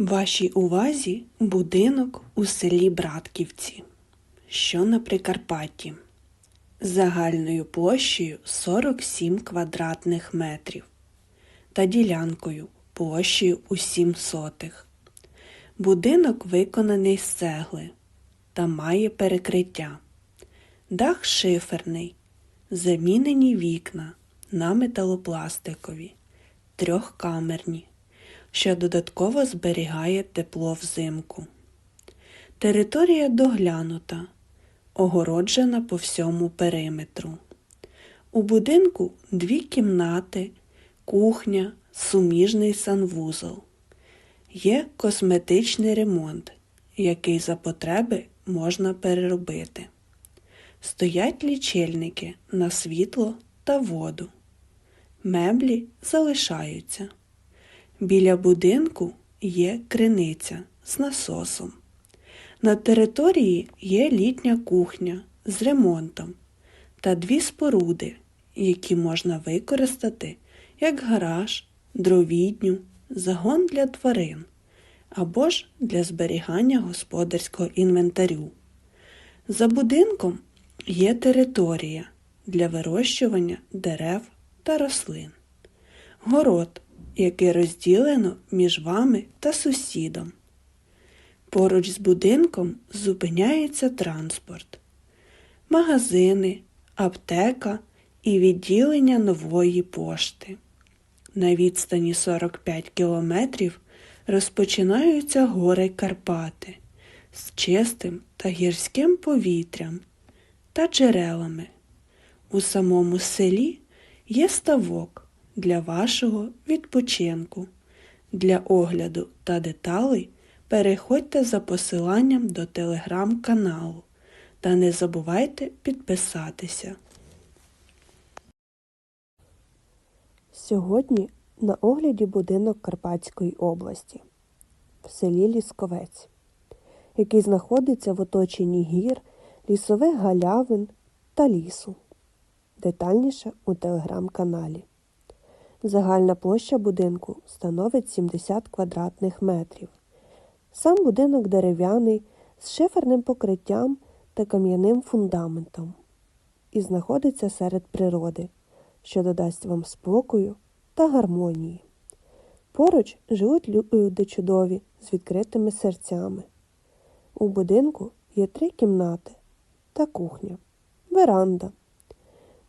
Вашій увазі будинок у селі Братківці, що на Прикарпатті, загальною площею 47 квадратних метрів та ділянкою площею у 7 сотих. Будинок виконаний з цегли та має перекриття. Дах шиферний, замінені вікна на металопластикові, трьохкамерні що додатково зберігає тепло взимку. Територія доглянута, огороджена по всьому периметру. У будинку дві кімнати, кухня, суміжний санвузол. Є косметичний ремонт, який за потреби можна переробити. Стоять лічильники на світло та воду. Меблі залишаються. Біля будинку є криниця з насосом. На території є літня кухня з ремонтом та дві споруди, які можна використати як гараж, дровідню, загон для тварин або ж для зберігання господарського інвентарю. За будинком є територія для вирощування дерев та рослин. Город яке розділено між вами та сусідом. Поруч з будинком зупиняється транспорт, магазини, аптека і відділення нової пошти. На відстані 45 кілометрів розпочинаються гори Карпати з чистим та гірським повітрям та джерелами. У самому селі є ставок для вашого відпочинку. Для огляду та деталей переходьте за посиланням до телеграм-каналу та не забувайте підписатися. Сьогодні на огляді будинок Карпатської області в селі Лісковець, який знаходиться в оточенні гір, лісових галявин та лісу. Детальніше у телеграм-каналі. Загальна площа будинку становить 70 квадратних метрів. Сам будинок дерев'яний з шиферним покриттям та кам'яним фундаментом і знаходиться серед природи, що додасть вам спокою та гармонії. Поруч живуть люди чудові з відкритими серцями. У будинку є три кімнати та кухня, веранда.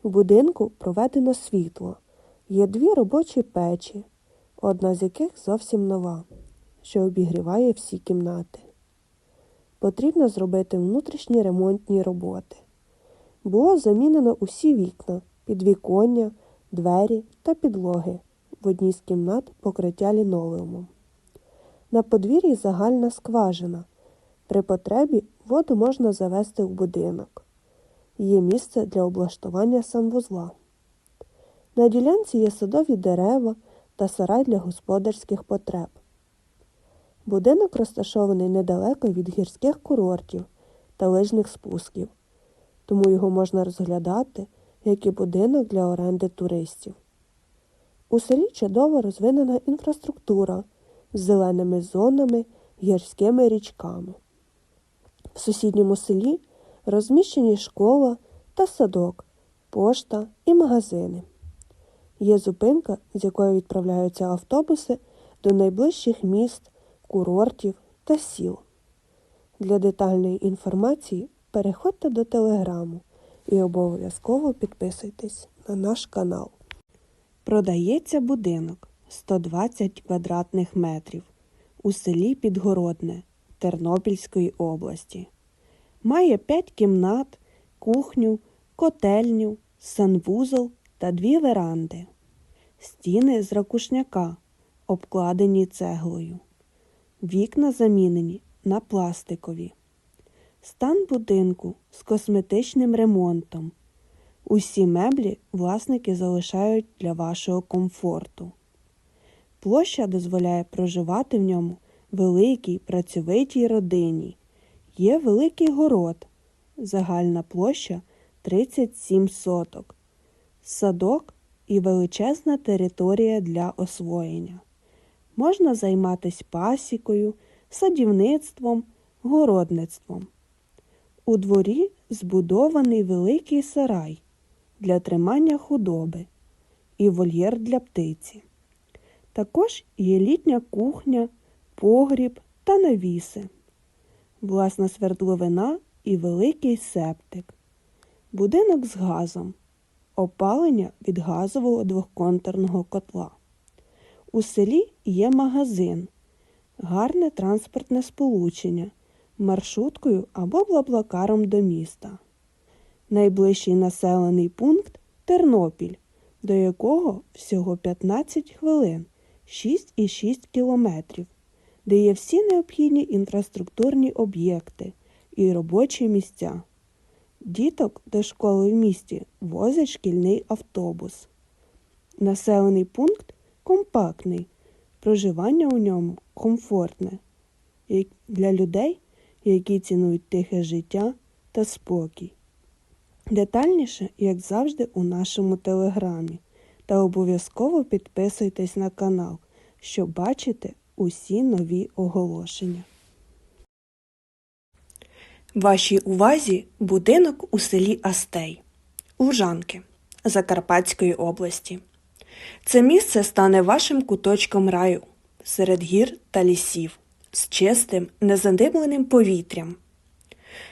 У будинку проведено світло. Є дві робочі печі, одна з яких зовсім нова, що обігріває всі кімнати. Потрібно зробити внутрішні ремонтні роботи. Було замінено усі вікна, підвіконня, двері та підлоги. В одній з кімнат покриття лінолеумом. На подвір'ї загальна скважина. При потребі воду можна завести в будинок. Є місце для облаштування санвузла. На ділянці є садові дерева та сарай для господарських потреб. Будинок розташований недалеко від гірських курортів та лижних спусків, тому його можна розглядати як і будинок для оренди туристів. У селі чудово розвинена інфраструктура з зеленими зонами, гірськими річками. В сусідньому селі розміщені школа та садок, пошта і магазини. Є зупинка, з якої відправляються автобуси до найближчих міст, курортів та сіл. Для детальної інформації переходьте до телеграму і обов'язково підписуйтесь на наш канал. Продається будинок 120 квадратних метрів у селі Підгородне Тернопільської області. Має 5 кімнат, кухню, котельню, санвузол та дві веранди. Стіни з ракушняка, обкладені цеглою. Вікна замінені на пластикові. Стан будинку з косметичним ремонтом. Усі меблі власники залишають для вашого комфорту. Площа дозволяє проживати в ньому великій працьовитій родині. Є великий город. Загальна площа 37 соток. Садок і величезна територія для освоєння. можна займатися пасікою, садівництвом, городництвом. У дворі збудований великий сарай для тримання худоби і вольєр для птиці. Також є літня кухня, погріб та навіси, власна свердловина і великий септик, будинок з газом, опалення від газового двохконтурного котла. У селі є магазин, гарне транспортне сполучення маршруткою або блаблакаром до міста. Найближчий населений пункт Тернопіль, до якого всього 15 хвилин 6,6 кілометрів, де є всі необхідні інфраструктурні об'єкти і робочі місця. Діток до школи в місті возить шкільний автобус. Населений пункт компактний, проживання у ньому комфортне для людей, які цінують тихе життя та спокій. Детальніше, як завжди, у нашому телеграмі. Та обов'язково підписуйтесь на канал, щоб бачити усі нові оголошення. Вашій увазі будинок у селі Астей, Лужанки Закарпатської області. Це місце стане вашим куточком раю серед гір та лісів з чистим, незадимленим повітрям.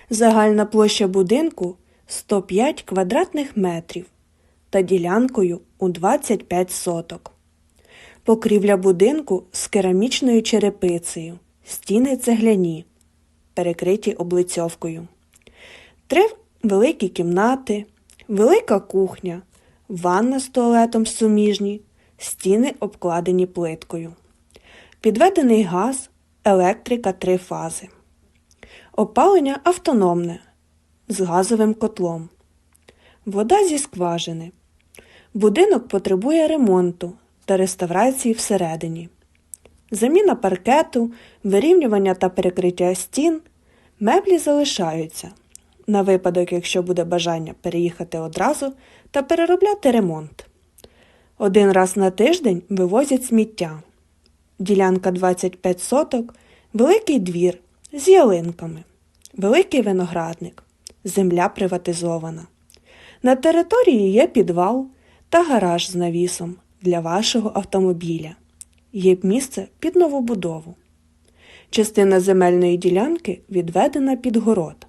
Загальна площа будинку 105 квадратних метрів та ділянкою у 25 соток. Покрівля будинку з керамічною черепицею, стіни цегляні, перекриті облицьовкою. Три великі кімнати, велика кухня, ванна з туалетом суміжні, стіни обкладені плиткою. Підведений газ, електрика три фази. Опалення автономне з газовим котлом. Вода зі скважини. Будинок потребує ремонту та реставрації всередині. Заміна паркету, вирівнювання та перекриття стін, меблі залишаються на випадок, якщо буде бажання переїхати одразу та переробляти ремонт. Один раз на тиждень вивозять сміття. Ділянка 25 соток, великий двір з ялинками, великий виноградник, земля приватизована. На території є підвал та гараж з навісом для вашого автомобіля. Є місце під новобудову. Частина земельної ділянки відведена під город.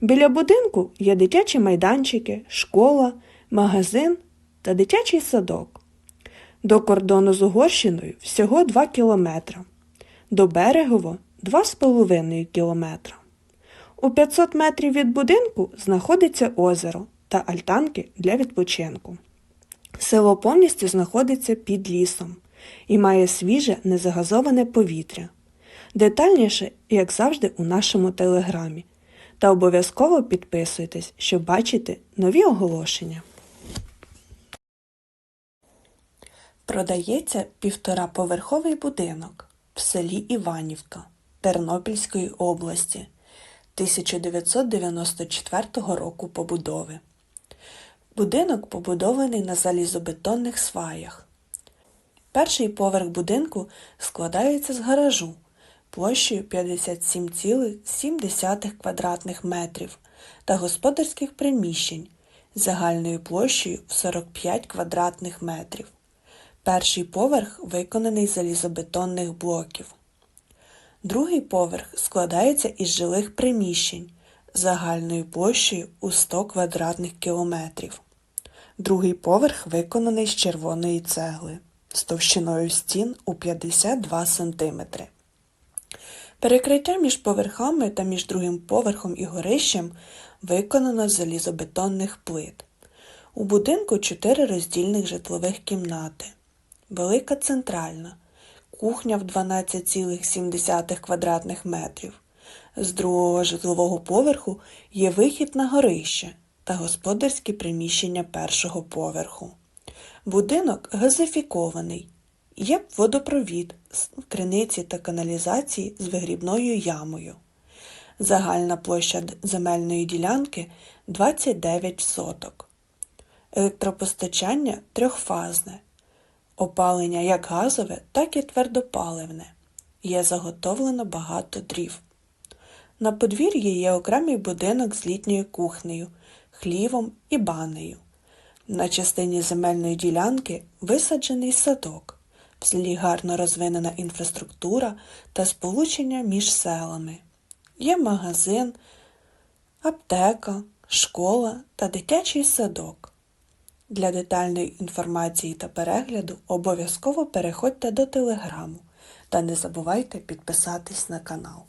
Біля будинку є дитячі майданчики, школа, магазин та дитячий садок. До кордону з Угорщиною всього 2 кілометра, до Берегово 2,5 кілометра. У 500 метрів від будинку знаходиться озеро та альтанки для відпочинку. Село повністю знаходиться під лісом і має свіже незагазоване повітря. Детальніше, як завжди, у нашому телеграмі. Та обов'язково підписуйтесь, щоб бачити нові оголошення. Продається півтораповерховий будинок в селі Іванівка Тернопільської області 1994 року побудови. Будинок побудований на залізобетонних сваях. Перший поверх будинку складається з гаражу площею 57,7 квадратних метрів та господарських приміщень загальною площею в 45 квадратних метрів. Перший поверх виконаний з залізобетонних блоків. Другий поверх складається із жилих приміщень загальною площею у 100 квадратних кілометрів. Другий поверх виконаний з червоної цегли з товщиною стін у 52 см. Перекриття між поверхами та між другим поверхом і горищем виконано з залізобетонних плит. У будинку чотири роздільних житлових кімнати. Велика центральна, кухня в 12,7 квадратних метрів. З другого житлового поверху є вихід на горище та господарські приміщення першого поверху. Будинок газифікований. Є водопровід, с- криниці та каналізації з вигрібною ямою. Загальна площа земельної ділянки 29 соток. Електропостачання трьохфазне. Опалення як газове, так і твердопаливне. Є заготовлено багато дрів. На подвір'ї є окремий будинок з літньою кухнею, хлівом і банею. На частині земельної ділянки висаджений садок. В селі гарно розвинена інфраструктура та сполучення між селами. Є магазин, аптека, школа та дитячий садок. Для детальної інформації та перегляду обов'язково переходьте до телеграму та не забувайте підписатись на канал.